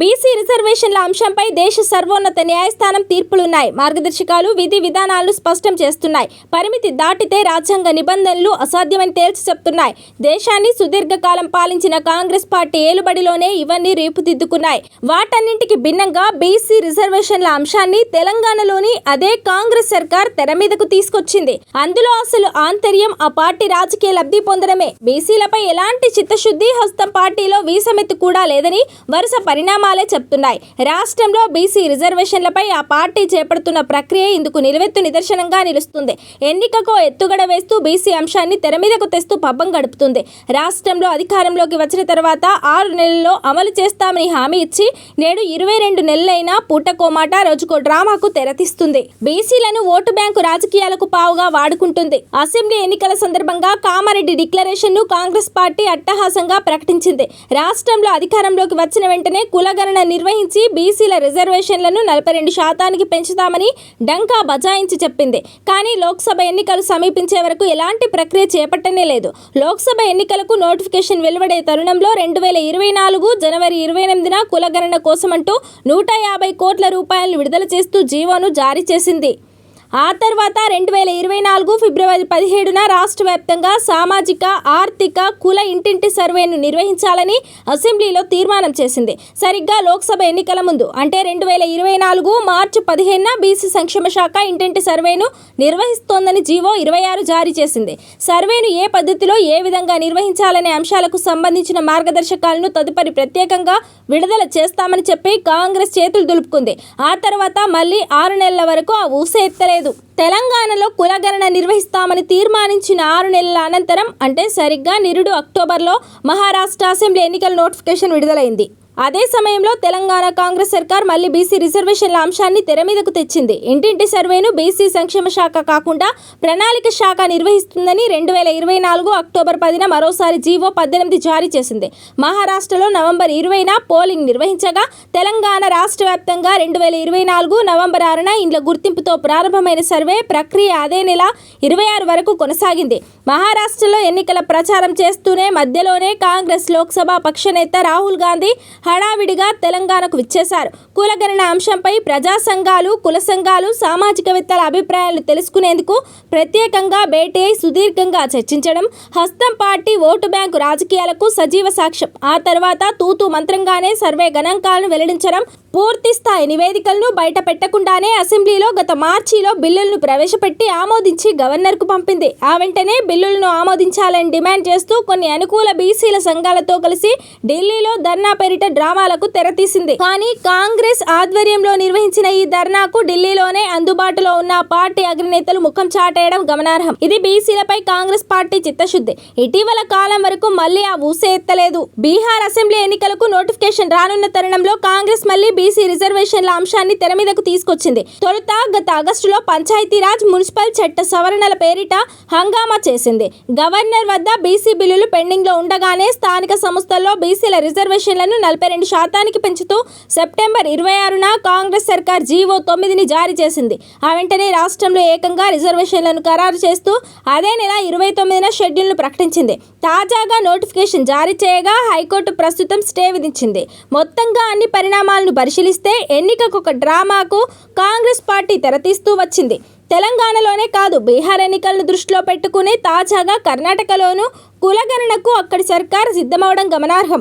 BC రిజర్వేషన్ల అంశంపై దేశ సర్వోన్నత న్యాయస్థానం తీర్పులున్నాయి. మార్గదర్శకాలు విధి విధానాలు స్పష్టం చేస్తున్నాయి. పరిమితి దాటితే రాజ్యాంగ నిబంధనలు అసాధ్యమని తేల్చి చెప్తున్నాయి. దేశాన్ని సుదీర్ఘకాలం పాలించిన కాంగ్రెస్ పార్టీ ఏలుబడిలోనే ఇవన్నీ రేపుదిద్దుకున్నాయి. వాటన్నింటికి భిన్నంగా బీసీ రిజర్వేషన్ల అంశాన్ని తెలంగాణలోని అదే కాంగ్రెస్ సర్కార్ తెర మీదకు తీసుకొచ్చింది. అందులో అసలు ఆంతర్యం ఆ పార్టీ రాజకీయ లబ్ధి పొందడమే. బీసీలపై ఎలాంటి చిత్తశుద్ధి హస్తం పార్టీలో వీసమెత్తు కూడా లేదని వరుస పరిణామాలు చెప్తున్నాయి. రాష్ట్రంలో బీసీ రిజర్వేషన్లపై ఆ పార్టీ చేపడుతున్న ప్రక్రియ ఇందుకు నిలువెత్తు నిదర్శనంగా నిలుస్తుంది. ఎన్నికకు ఎత్తుగడ వేస్తూ బీసీ అంశాన్ని తెరమీదకు తెస్తూ పబ్బం గడుపుతుంది. రాష్ట్రంలో అధికారంలోకి వచ్చిన తర్వాత ఆరు నెలల్లో అమలు చేస్తామని హామీ ఇచ్చి నేడు ఇరవై రెండు నెలలైనా పూటకోమాట రోజుకో డ్రామాకు తెరతీస్తుంది బీసీలను ఓటు బ్యాంకు రాజకీయాలకు పావుగా వాడుకుంటుంది. అసెంబ్లీ ఎన్నికల సందర్భంగా కామారెడ్డి డిక్లరేషన్ను కాంగ్రెస్ పార్టీ అట్టహాసంగా ప్రకటించింది. రాష్ట్రంలో అధికారంలోకి వచ్చిన వెంటనే కుల కులగణన నిర్వహించి బీసీల రిజర్వేషన్లను నలభై రెండు శాతానికి పెంచుతామని డంకా బజాయించి చెప్పింది. కానీ లోక్సభ ఎన్నికలు సమీపించే వరకు ఎలాంటి ప్రక్రియ చేపట్టనే లేదు. లోక్సభ ఎన్నికలకు నోటిఫికేషన్ వెలువడే తరుణంలో రెండు వేల ఇరవై నాలుగు జనవరి ఇరవై ఎనిమిదిన కులగణన కోసమంటూ నూట యాభై కోట్ల రూపాయలను విడుదల చేస్తూ జీవోను జారీ చేసింది. ఆ తర్వాత రెండు వేల ఇరవై నాలుగు ఫిబ్రవరి పదిహేడున రాష్ట్ర వ్యాప్తంగా సామాజిక ఆర్థిక కుల ఇంటింటి సర్వేను నిర్వహించాలని అసెంబ్లీలో తీర్మానం చేసింది. సరిగ్గా లోక్సభ ఎన్నికల ముందు అంటే రెండు వేల ఇరవై నాలుగు మార్చి పదిహేనున బీసీ సంక్షేమ శాఖ ఇంటింటి సర్వేను నిర్వహిస్తోందని జీవో ఇరవై ఆరు జారీ చేసింది. సర్వేను ఏ పద్ధతిలో ఏ విధంగా నిర్వహించాలనే అంశాలకు సంబంధించిన మార్గదర్శకాలను తదుపరి ప్రత్యేకంగా విడుదల చేస్తామని చెప్పి కాంగ్రెస్ చేతులు దులుపుకుంది. ఆ తర్వాత మళ్ళీ ఆరు నెలల వరకు ఆ ఊసే లేదు. తెలంగాణలో కులగణన నిర్వహిస్తామని తీర్మానించిన ఆరు నెలల అనంతరం అంటే సరిగ్గా నిరుడు అక్టోబర్లో మహారాష్ట్ర అసెంబ్లీ ఎన్నికల నోటిఫికేషన్ విడుదలైంది. అదే సమయంలో తెలంగాణ కాంగ్రెస్ సర్కార్ మళ్ళీ బీసీ రిజర్వేషన్ల అంశాన్ని తెర మీదకు తెచ్చింది. ఇంటింటి సర్వేను బీసీ సంక్షేమ శాఖ కాకుండా ప్రణాళిక శాఖ నిర్వహిస్తుందని రెండు వేల ఇరవై నాలుగు అక్టోబర్ పదిన మరోసారి జీవో పద్దెనిమిది జారీ చేసింది. మహారాష్ట్రలో నవంబర్ ఇరవైన పోలింగ్ నిర్వహించగా తెలంగాణ రాష్ట్ర వ్యాప్తంగా రెండు వేల ఇరవై నాలుగు నవంబర్ ఆరున ఇండ్ల గుర్తింపుతో ప్రారంభమైన సర్వే ప్రక్రియ అదే నెల ఇరవై ఆరు వరకు కొనసాగింది. మహారాష్ట్రలో ఎన్నికల ప్రచారం చేస్తూనే మధ్యలోనే కాంగ్రెస్ లోక్సభ పక్షనేత రాహుల్ గాంధీ హడావిడిగా తెలంగాణకు విచ్చేశారు. కులగణన అంశంపై ప్రజా సంఘాలు కుల సంఘాలు సామాజికవేత్తల అభిప్రాయాలు తెలుసుకునేందుకు ప్రత్యేకంగా భేటీ అయి సుదీర్ఘంగా చర్చించడం హస్తం పార్టీ ఓటు బ్యాంకు రాజకీయాలకు సజీవ సాక్ష్యం. ఆ తర్వాత తూతూ మంత్రంగానే సర్వే గణాంకాలను వెల్లడించడం పూర్తి స్థాయి నివేదికలను బయట పెట్టకుండానే అసెంబ్లీలో గత మార్చిలో బిల్లులను ప్రవేశపెట్టి ఆమోదించి గవర్నర్కు పంపింది. ఆ వెంటనే బిల్లులను ఆమోదించాలని డిమాండ్ చేస్తూ కొన్ని అనుకూల బీసీల సంఘాలతో కలిసి ఢిల్లీలో ధర్నా పేరిట డ్రామాలకు తెరతీసింది కానీ కాంగ్రెస్ ఆధ్వర్యంలో నిర్వహించిన ఈ ధర్నాకు ఢిల్లీలోనే అందుబాటులో ఉన్న పార్టీ అగ్రనేతలు ముఖం చాటేయడం గమనార్హం. ఇది బీసీలపై కాంగ్రెస్ పార్టీ చిత్తశుద్ధి. ఇటీవల కాలం వరకు మళ్ళీ ఆ ఊసే ఎత్తలేదు. బీహార్ అసెంబ్లీ ఎన్నికలకు నోటిఫికేషన్ రానున్న తరుణంలో కాంగ్రెస్ మళ్ళీ బీసీ రిజర్వేషన్ల అంశాన్ని తెర మీదకు తీసుకొచ్చింది. తొలుత గత ఆగస్టులో పంచాయతీరాజ్ మున్సిపల్ చట్ట సవరణల పేరిట హంగామా చేసింది. గవర్నర్ వద్ద బీసీ బిల్లులు పెండింగ్లో ఉండగానే స్థానిక సంస్థల్లో బీసీల రిజర్వేషన్లను నలభై రెండు శాతానికి పెంచుతూ సెప్టెంబర్ ఇరవై ఆరున కాంగ్రెస్ సర్కార్ జీవో తొమ్మిదిని జారీ చేసింది. ఆ వెంటనే రాష్ట్రంలో ఏకంగా రిజర్వేషన్లను ఖరారు చేస్తూ అదే నెల ఇరవై తొమ్మిదిన షెడ్యూల్ను ప్రకటించింది. తాజాగా నోటిఫికేషన్ జారీ చేయగా హైకోర్టు ప్రస్తుతం స్టే విధించింది. మొత్తంగా అన్ని పరిణామాలను పరిశీలిస్తే ఎన్నికకు ఒక డ్రామాకు కాంగ్రెస్ పార్టీ తెరతీస్తూ వచ్చింది. తెలంగాణలోనే కాదు బీహార్ ఎన్నికలను దృష్టిలో పెట్టుకుని తాజాగా కర్ణాటకలోనూ కులగణనకు అక్కడి సర్కార్ సిద్ధమవడం గమనార్హం.